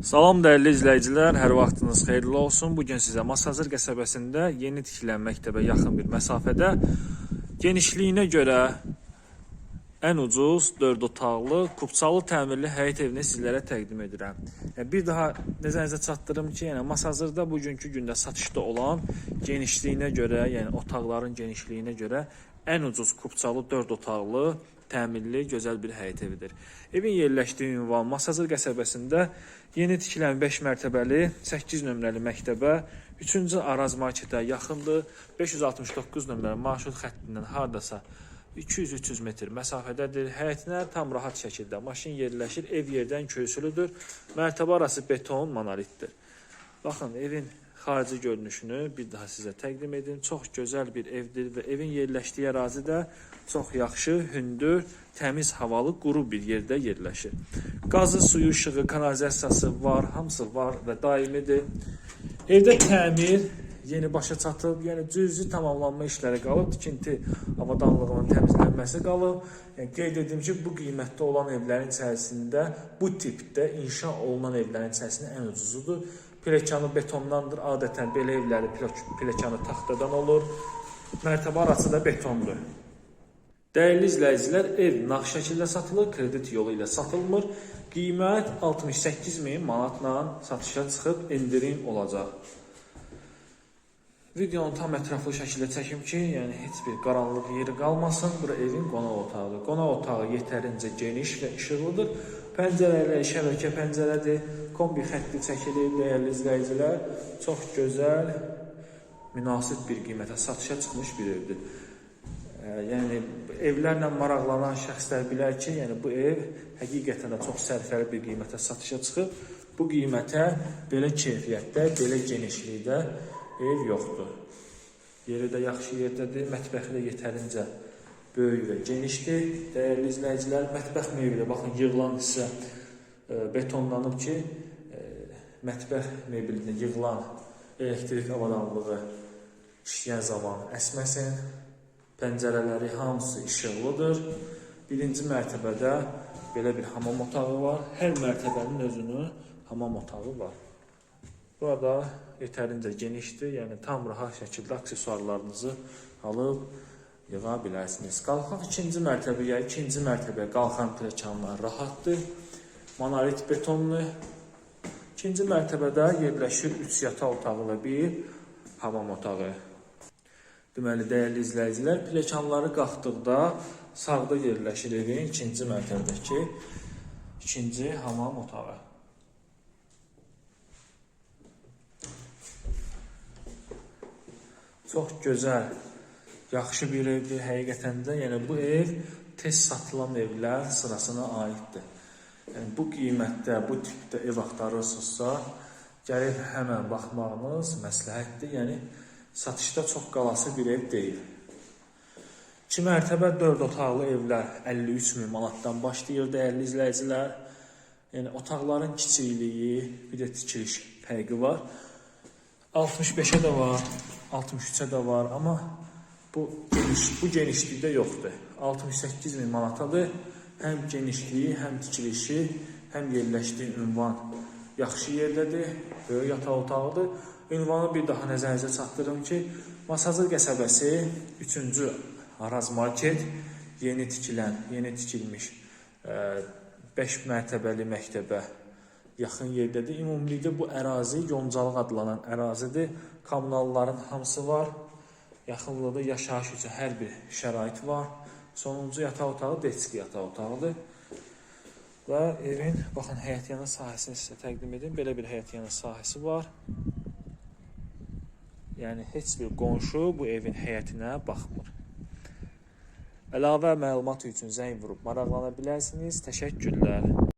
Salam dəyərli izləyicilər, hər vaxtınız xeyirli olsun. Bu gün sizə Masazır qəsəbəsində yeni tikilən məktəbə yaxın bir məsafədə genişliyinə görə ən ucuz 4 otaqlı, kupçalı təmirli həyət evini sizlərə təqdim edirəm. Yəni, bir daha nəzərinizə çatdırım ki, yəni Masazırda bugünkü gündə satışda olan genişliyinə görə, yəni otaqların genişliyinə görə ən ucuz kupçalı 4 otaqlı təmirli, gözəl bir həyət evidir. Evin yerləşdiyi ünvan Masazır qəsəbəsində yeni tikilən 5 mərtəbəli 8 nömrəli məktəbə 3-cü Araz marketə yaxındır. 569 nömrəli marşrut xəttindən hardasa 200-300 metr məsafədədir. Həyətinə tam rahat şəkildə maşın yerləşir. Ev yerdən köysülüdür. Mərtəbə arası beton, monolitdir. Baxın, evin xarici görünüşünü bir daha sizə təqdim edim. Çox gözəl bir evdir və evin yerləşdiyi ərazi də çox yaxşı, hündür, təmiz havalı, quru bir yerdə yerləşir. Qazı, suyu, işığı, kanalizasiyası var, hamısı var və daimidir. Evdə təmir yeni başa çatıb, yəni cüzi tamamlanma işləri qalıb, tikinti avadanlığının təmizlənməsi qalıb. Yəni qeyd edim ki, bu qiymətdə olan evlərin içərisində bu tipdə inşa olunan evlərin içərisində ən ucuzudur. Pilləkyanı betondandır. Adətən belə evləri pilləkyanı taxtadan olur. Mərtəbə arası da betondur. Dəyərli izləyicilər, ev nağd şəkildə satılır, kredit yolu ilə satılmır. Qiymət 68 min manatla satışa çıxıb endirim olacaq. Videonu tam ətraflı şəkildə çəkim ki, yəni heç bir qaranlıq yeri qalmasın. Bura evin qonaq otağıdır. Qonaq otağı yetərincə geniş və işıqlıdır. Pəncərələri şəbəkə pəncərədir. Kombi xətti çəkilir dəyərli izləyicilər. Çox gözəl, münasib bir qiymətə satışa çıxmış bir evdir. Ə, Yəni evlərlə maraqlanan şəxslər bilər ki, yəni bu ev həqiqətən də çox sərfəli bir qiymətə satışa çıxıb. Bu qiymətə belə keyfiyyətdə, belə genişlikdə ev yoxdur. Yeri də yaxşı yerdədir, mətbəxi də yetərincə böyük və genişdir. Dəyərli izləyicilər, mətbəx mebeli baxın yığılan hissə e, betonlanıb ki, e, mətbəx mebelinə yığılan elektrik avadanlığı işləyən zaman əsməsin. Pəncərələri hamısı işıqlıdır. Birinci mərtəbədə belə bir hamam otağı var. Hər mərtəbənin özünün hamam otağı var. Burada yetərincə genişdir, yəni tam rahat şəkildə aksesuarlarınızı alıb yığa bilərsiniz. Qalxaq ikinci mərtəbəyə, ikinci mərtəbəyə qalxan pilləkənlər rahatdır. Monolit betonlu. İkinci mərtəbədə yerləşir 3 yataq otağı və bir hamam otağı. Deməli, dəyərli izləyicilər, pilləkənləri qalxdıqda sağda yerləşir evin ikinci mərtəbədəki ikinci hamam otağı. Çox gözəl, yaxşı bir evdir həqiqətən də. Yəni bu ev tez satılan evlər sırasına aiddir. Yəni bu qiymətdə, bu tipdə ev axtarırsınızsa, gəlib həmən baxmağınız məsləhətdir. Yəni satışda çox qalası bir ev deyil. 2 mərtəbə 4 otaqlı evlər 53 min manatdan başlayır dəyərli izləyicilər. Yəni otaqların kiçikliyi, bir də tikiliş fərqi var. 65-ə də var, 63-ə də var, amma bu geniş, bu genişlikdə yoxdur. 68 min manatadır. Həm genişliyi, həm tikilişi, həm yerləşdiyi ünvan yaxşı yerdədir. Böyük yataq otağıdır. Ünvanı bir daha nəzərinizə çatdırım ki, Masazır qəsəbəsi 3-cü Araz Market yeni tikilən, yeni tikilmiş 5 mərtəbəli məktəbə yaxın yerdədir. Ümumilikdə bu ərazi Yoncalıq adlanan ərazidir. Kommunalların hamısı var. Yaxınlıqda yaşayış üçün hər bir şərait var. Sonuncu yataq otağı Detski yataq otağıdır. Və evin baxın həyət yanı sahəsini sizə təqdim edim. Belə bir həyət yanı sahəsi var. Yəni heç bir qonşu bu evin həyətinə baxmır. Əlavə məlumat üçün zəng vurub maraqlana bilərsiniz. Təşəkkürlər.